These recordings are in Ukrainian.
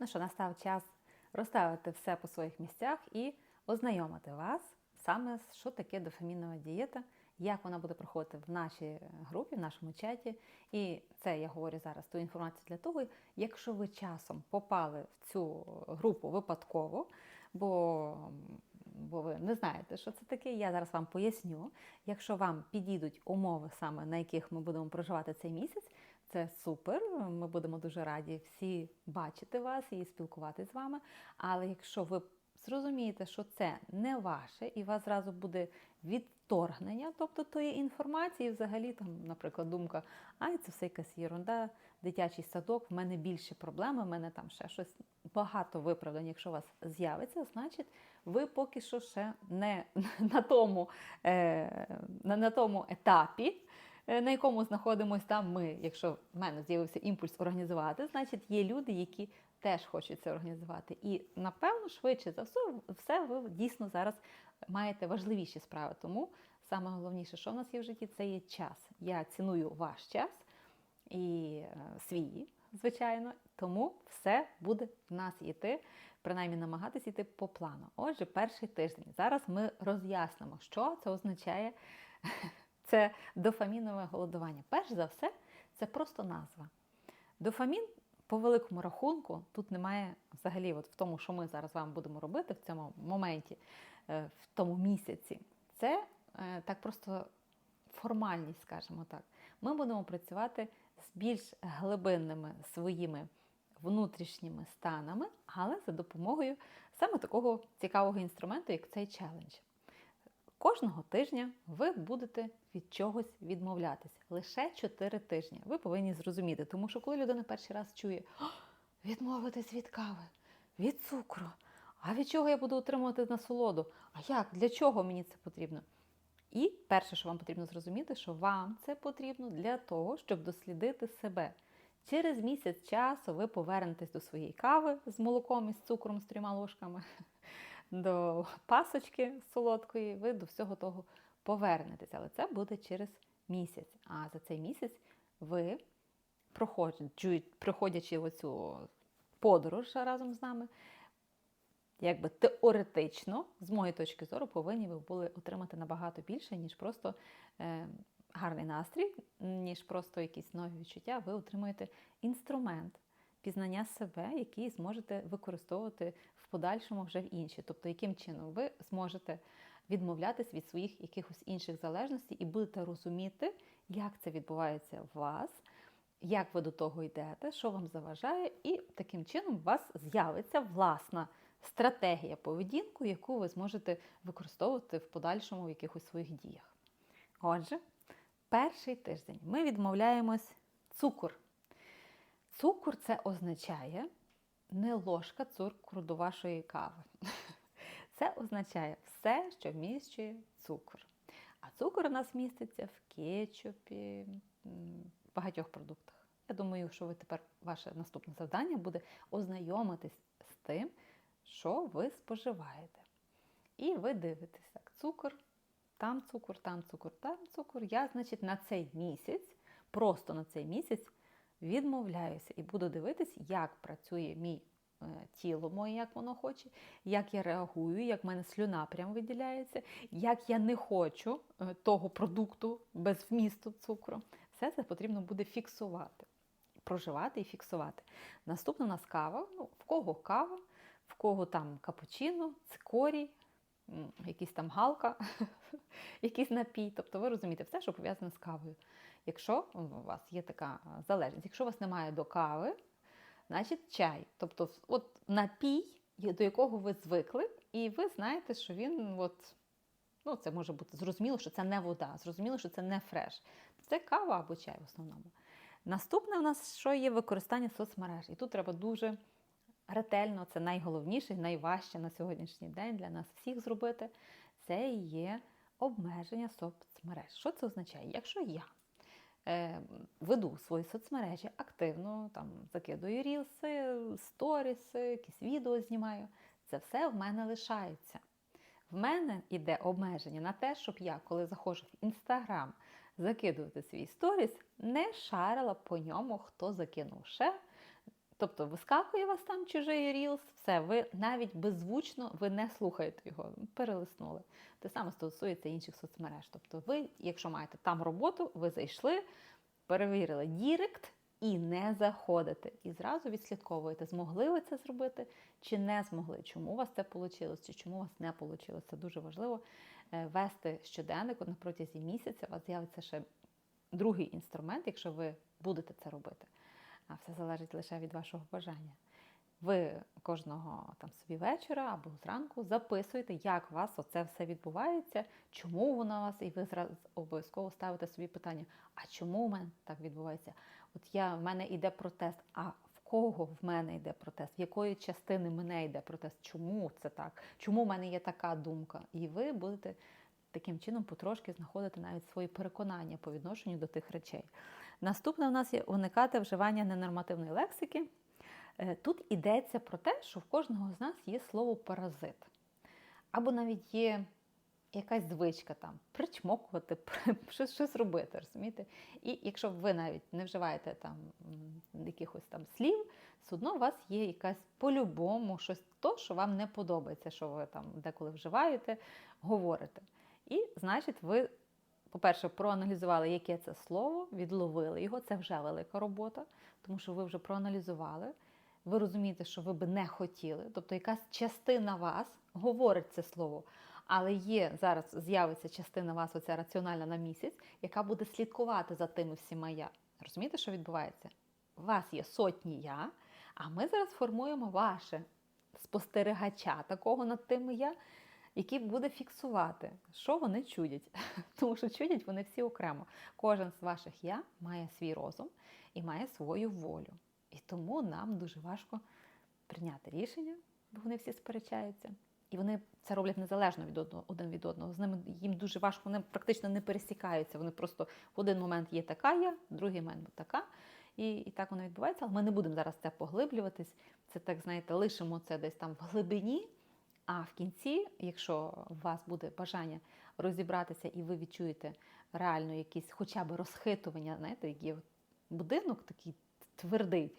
Ну що, настав час розставити все по своїх місцях і ознайомити вас саме що таке дофамінова дієта, як вона буде проходити в нашій групі, в нашому чаті. І це я говорю зараз ту інформацію для того, якщо ви часом попали в цю групу випадково, бо, бо ви не знаєте, що це таке, я зараз вам поясню. Якщо вам підійдуть умови, саме на яких ми будемо проживати цей місяць, це супер. Ми будемо дуже раді всі бачити вас і спілкуватися з вами. Але якщо ви зрозумієте, що це не ваше, і вас зразу буде відторгнення, тобто тої інформації, взагалі, там, наприклад, думка, ай, це все якась єрунда, дитячий садок, в мене більше проблеми, в мене там ще щось багато виправдань. Якщо у вас з'явиться, значить ви поки що ще не на тому, е, на тому етапі. Е, На якому знаходимося там ми, якщо в мене з'явився імпульс організувати, значить є люди, які теж хочуть це організувати. І напевно, швидше за все, все ви дійсно зараз маєте важливіші справи. Тому саме головніше, що в нас є в житті, це є час. Я ціную ваш час і е, свій, звичайно. Тому все буде в нас йти, принаймні намагатися йти по плану. Отже, перший тиждень. Зараз ми роз'яснимо, що це означає. Це дофамінове голодування. Перш за все, це просто назва. Дофамін, по великому рахунку, тут немає взагалі, от в тому, що ми зараз з будемо робити в цьому моменті, е, в тому місяці. Це е, так просто формальність, скажімо так. Ми будемо працювати з більш глибинними своїми внутрішніми станами, але за допомогою саме такого цікавого інструменту, як цей челендж. Кожного тижня ви будете від чогось відмовлятися. Лише 4 тижні. Ви повинні зрозуміти, тому що коли людина перший раз чує відмовитись від кави, від цукру, а від чого я буду отримувати насолоду? А як? Для чого мені це потрібно? І перше, що вам потрібно зрозуміти, що вам це потрібно для того, щоб дослідити себе. Через місяць часу ви повернетесь до своєї кави з молоком і з цукром з трьома ложками, до пасочки солодкої, ви до всього того повернетеся. Але це буде через місяць. А за цей місяць ви, проходячи, оцю подорож разом з нами, якби теоретично, з моєї точки зору, повинні ви були отримати набагато більше, ніж просто е, гарний настрій, ніж просто якісь нові відчуття. Ви отримуєте інструмент пізнання себе, який зможете використовувати подальшому вже в інші. Тобто, яким чином ви зможете відмовлятись від своїх якихось інших залежностей і будете розуміти, як це відбувається у вас. Як ви до того йдете, що вам заважає, і таким чином у вас з'явиться власна стратегія поведінку, яку ви зможете використовувати в подальшому в якихось своїх діях. Отже, перший тиждень ми відмовляємось цукор. Цукор це означає не ложка цукру до вашої кави. Це означає все, що вміщує цукор. А цукор у нас міститься в кетчупі, в багатьох продуктах. Я думаю, що ви тепер ваше наступне завдання буде ознайомитись з тим, що ви споживаєте. І ви дивитесь, так, цукор, там цукор, там цукор, там цукор. Я, значить, на цей місяць, просто на цей місяць відмовляюся і буду дивитись, як працює мій е, тіло моє, як воно хоче, як я реагую, як в мене слюна прям виділяється, як я не хочу е, того продукту без вмісту цукру. Все це потрібно буде фіксувати, проживати і фіксувати. Наступна у нас кава. Ну, в кого кава, в кого там капучино, цикорій, м, якийсь там галка, якийсь напій. Тобто ви розумієте, все, що пов'язане з кавою. Якщо у вас є така залежність, якщо у вас немає до кави, значить чай. Тобто, от напій, до якого ви звикли, і ви знаєте, що він от. Ну, це може бути зрозуміло, що це не вода, зрозуміло, що це не фреш. Це кава або чай в основному. Наступне у нас що є використання соцмереж. І тут треба дуже ретельно, це найголовніше, найважче на сьогоднішній день для нас всіх зробити. Це є обмеження соцмереж. Що це означає? Якщо я е, веду свої соцмережі активно, там закидую рілси, сторіси, якісь відео знімаю, це все в мене лишається. В мене йде обмеження на те, щоб я, коли заходжу в інстаграм закидувати свій сторіс, не шарила по ньому, хто закинув ще, Тобто вискакує вас там чужий рілс, все, ви навіть беззвучно ви не слухаєте його, перелиснули. Те саме стосується інших соцмереж. Тобто, ви, якщо маєте там роботу, ви зайшли, перевірили Дірект і не заходите. І зразу відслідковуєте, змогли ви це зробити чи не змогли, чому у вас це вийшло, чи чому у вас не вийшло. Це дуже важливо е, вести щоденник на протязі місяця. У вас з'явиться ще другий інструмент, якщо ви будете це робити. А все залежить лише від вашого бажання. Ви кожного там собі вечора або зранку записуєте, як у вас оце все відбувається, чому воно у вас, і ви зразу обов'язково ставите собі питання: а чому у мене так відбувається? От я в мене йде протест. А в кого в мене йде протест? В якої частини мене йде протест? Чому це так? Чому в мене є така думка? І ви будете таким чином потрошки знаходити навіть свої переконання по відношенню до тих речей. Наступне у нас є уникати вживання ненормативної лексики. Е, тут йдеться про те, що в кожного з нас є слово паразит. Або навіть є якась звичка там причмокувати, щось щось робити, розумієте? І якщо ви навіть не вживаєте там якихось там слів, все одно у вас є якась по-любому щось то, що вам не подобається, що ви там деколи вживаєте, говорите. І, значить, ви, по-перше, проаналізували, яке це слово, відловили його, це вже велика робота, тому що ви вже проаналізували. Ви розумієте, що ви би не хотіли, тобто якась частина вас говорить це слово. Але є зараз з'явиться частина вас, оця раціональна на місяць, яка буде слідкувати за тими всіма я. Розумієте, що відбувається? У вас є сотні я, а ми зараз формуємо ваше спостерігача такого над тими я, який буде фіксувати, що вони чудять. Тому що чудять вони всі окремо. Кожен з ваших я має свій розум і має свою волю. І тому нам дуже важко прийняти рішення, бо вони всі сперечаються. І вони це роблять незалежно від одного один від одного. З ними їм дуже важко, вони практично не пересікаються. Вони просто в один момент є така я, в другий момент така. І і так воно відбувається. Але ми не будемо зараз це поглиблюватись. Це так, знаєте, лишимо це десь там в глибині. А в кінці, якщо у вас буде бажання розібратися, і ви відчуєте реально якісь хоча б розхитування, знаєте, як є будинок такий твердий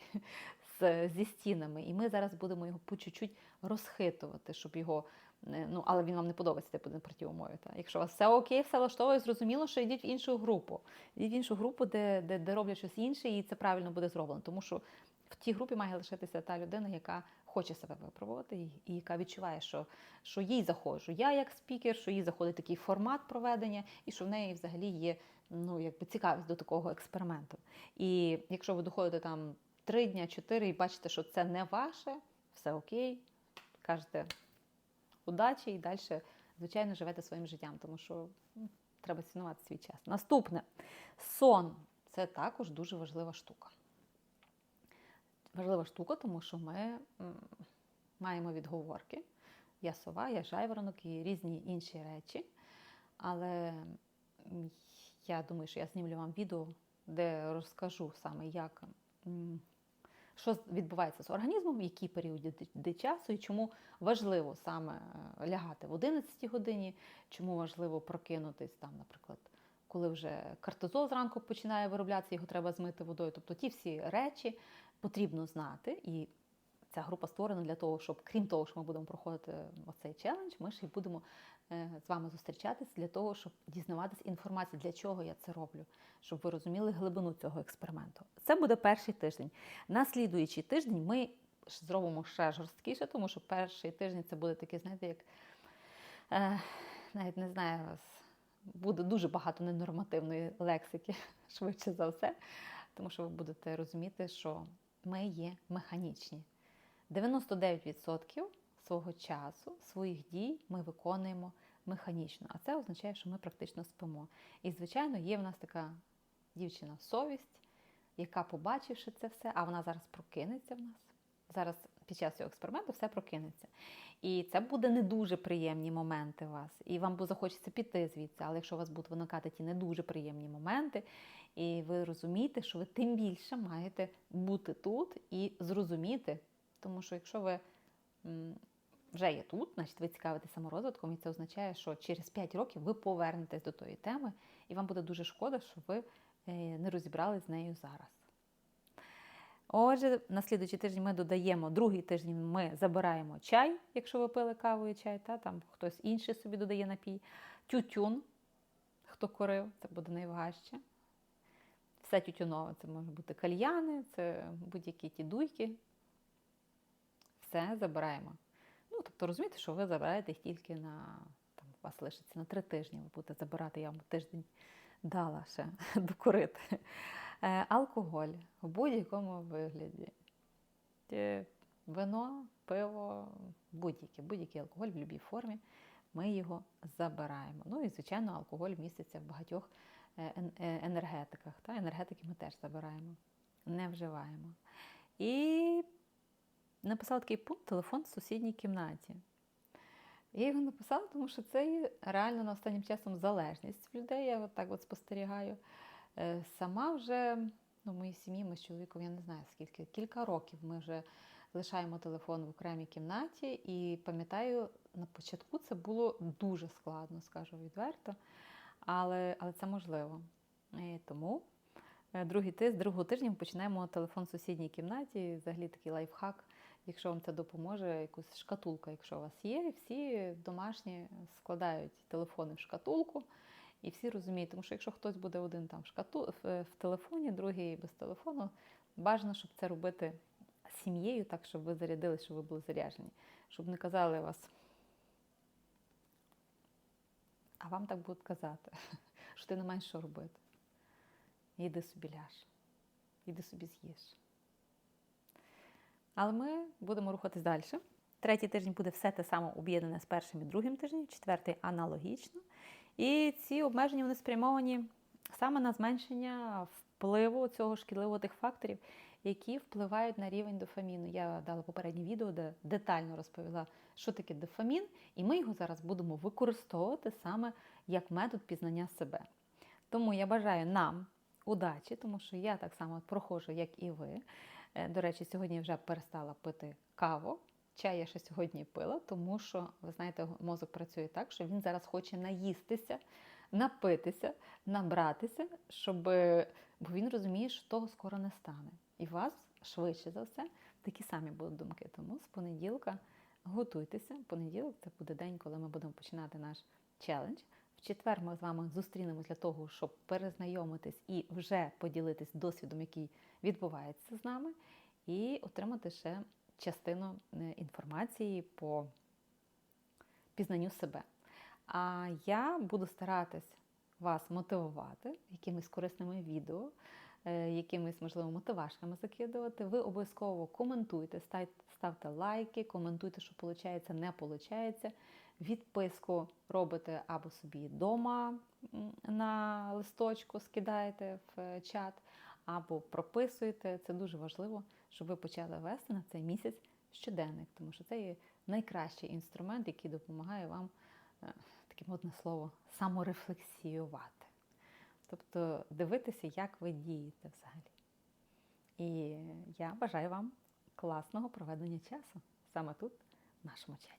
зі стінами, і ми зараз будемо його по чуть-чуть розхитувати, щоб його. Е, ну, але він вам не подобається типу умові. Та? Якщо у вас все окей, все влаштовує, зрозуміло, що йдіть в іншу групу. Йдіть в іншу групу, де, де, де роблять щось інше, і це правильно буде зроблено. Тому що в тій групі має лишитися та людина, яка хоче себе випробувати, і, яка відчуває, що що їй заходжу. Я як спікер, що їй заходить такий формат проведення, і що в неї взагалі є ну, якби цікавість до такого експерименту. І якщо ви доходите там три дня, чотири, і бачите, що це не ваше, все окей, кажете удачі і далі, звичайно, живете своїм життям, тому що ну, треба цінувати свій час. Наступне сон це також дуже важлива штука. Важлива штука, тому що ми маємо відговорки. Я сова, я жайворонок і різні інші речі. Але я думаю, що я знімлю вам відео, де розкажу саме, як що відбувається з організмом, в який період часу і чому важливо саме е, лягати в 11 годині, чому важливо прокинутись там, наприклад, коли вже кортизол зранку починає вироблятися, його треба змити водою. Тобто ті всі речі потрібно знати. І ця група створена для того, щоб, крім того, що ми будемо проходити оцей челендж, ми ще й будемо е, з вами зустрічатись для того, щоб дізнаватись інформацію, для чого я це роблю, щоб ви розуміли глибину цього експерименту. Це буде перший тиждень. На слідуючий тиждень ми зробимо ще жорсткіше, тому що перший тиждень це буде такий, знаєте, як е, навіть не знаю, буде дуже багато ненормативної лексики, швидше за все, тому що ви будете розуміти, що ми є механічні. 99% свого часу, своїх дій ми виконуємо механічно, а це означає, що ми практично спимо. І, звичайно, є в нас така дівчина совість, яка, побачивши це все, а вона зараз прокинеться в нас. Зараз під час цього експерименту все прокинеться. І це буде не дуже приємні моменти у вас. І вам захочеться піти звідси, але якщо у вас будуть виникати ті не дуже приємні моменти, і ви розумієте, що ви тим більше маєте бути тут і зрозуміти, тому що якщо ви вже є тут, значить ви цікавитесь саморозвитком, і це означає, що через 5 років ви повернетесь до тої теми, і вам буде дуже шкода, що ви е, не розібрались з нею зараз. Отже, на слідуючий тиждень ми додаємо, другий тиждень ми забираємо чай, якщо ви пили каву і чай, та там хтось інший собі додає напій, тютюн, хто курив, це буде найважче. Все тютюнове, це може бути кальяни, це будь-які ті дуйки. Все забираємо. Ну, тобто розумієте, що ви забираєте їх тільки на там, у вас лишиться на три тижні, ви будете забирати, я вам тиждень дала ще докурити. Е, Алкоголь в будь-якому вигляді. Е, Вино, пиво, будь-який, будь-який алкоголь в будь-якій формі, ми його забираємо. Ну і, звичайно, алкоголь міститься в багатьох енергетиках. Та? Енергетики ми теж забираємо, не вживаємо. І написала такий пункт телефон в сусідній кімнаті. Я його написала, тому що це реально на останнім часом залежність в людей. Я от так от спостерігаю. Е, Сама вже ну, в моїй сім'ї, ми з чоловіком, я не знаю скільки, кілька років ми вже лишаємо телефон в окремій кімнаті. І пам'ятаю, на початку це було дуже складно, скажу відверто, але, але це можливо. І тому е, другий тиждень, другого тижня ми починаємо телефон в сусідній кімнаті. Взагалі такий лайфхак, якщо вам це допоможе, якусь шкатулка, якщо у вас є, всі домашні складають телефони в шкатулку. І всі розуміють, тому що якщо хтось буде один там в, шкату, в, телефоні, другий без телефону, бажано, щоб це робити сім'єю, так, щоб ви зарядились, щоб ви були заряджені. Щоб не казали вас. А вам так будуть казати, що ти не маєш що робити. Іди собі ляж, іди собі з'їж. Але ми будемо рухатись далі. Третій тиждень буде все те саме об'єднане з першим і другим тижнем, четвертий аналогічно. І ці обмеження вони спрямовані саме на зменшення впливу цього шкідливого тих факторів, які впливають на рівень дофаміну. Я дала попереднє відео, де детально розповіла, що таке дофамін, і ми його зараз будемо використовувати саме як метод пізнання себе. Тому я бажаю нам удачі, тому що я так само проходжу, як і ви. Е, До речі, сьогодні вже перестала пити каву. Чай я ще сьогодні пила, тому що, ви знаєте, мозок працює так, що він зараз хоче наїстися, напитися, набратися, щоб... бо він розуміє, що того скоро не стане. І у вас швидше за все такі самі будуть думки. Тому з понеділка готуйтеся. Понеділок це буде день, коли ми будемо починати наш челендж. В четвер ми з вами зустрінемось для того, щоб перезнайомитись і вже поділитись досвідом, який відбувається з нами, і отримати ще частину е, інформації по пізнанню себе. А я буду старатись вас мотивувати якимись корисними відео, якимись, можливо, мотивашками закидувати. Ви обов'язково коментуйте, ставте лайки, коментуйте, що виходить, не виходить. Відписку робите або собі вдома на листочку скидаєте в е, чат, або прописуєте. Це дуже важливо, щоб ви почали вести на цей місяць щоденник, тому що це є найкращий інструмент, який допомагає вам, е, таке модне слово, саморефлексіювати. Тобто дивитися, як ви дієте взагалі. І я бажаю вам класного проведення часу саме тут, в нашому чаті.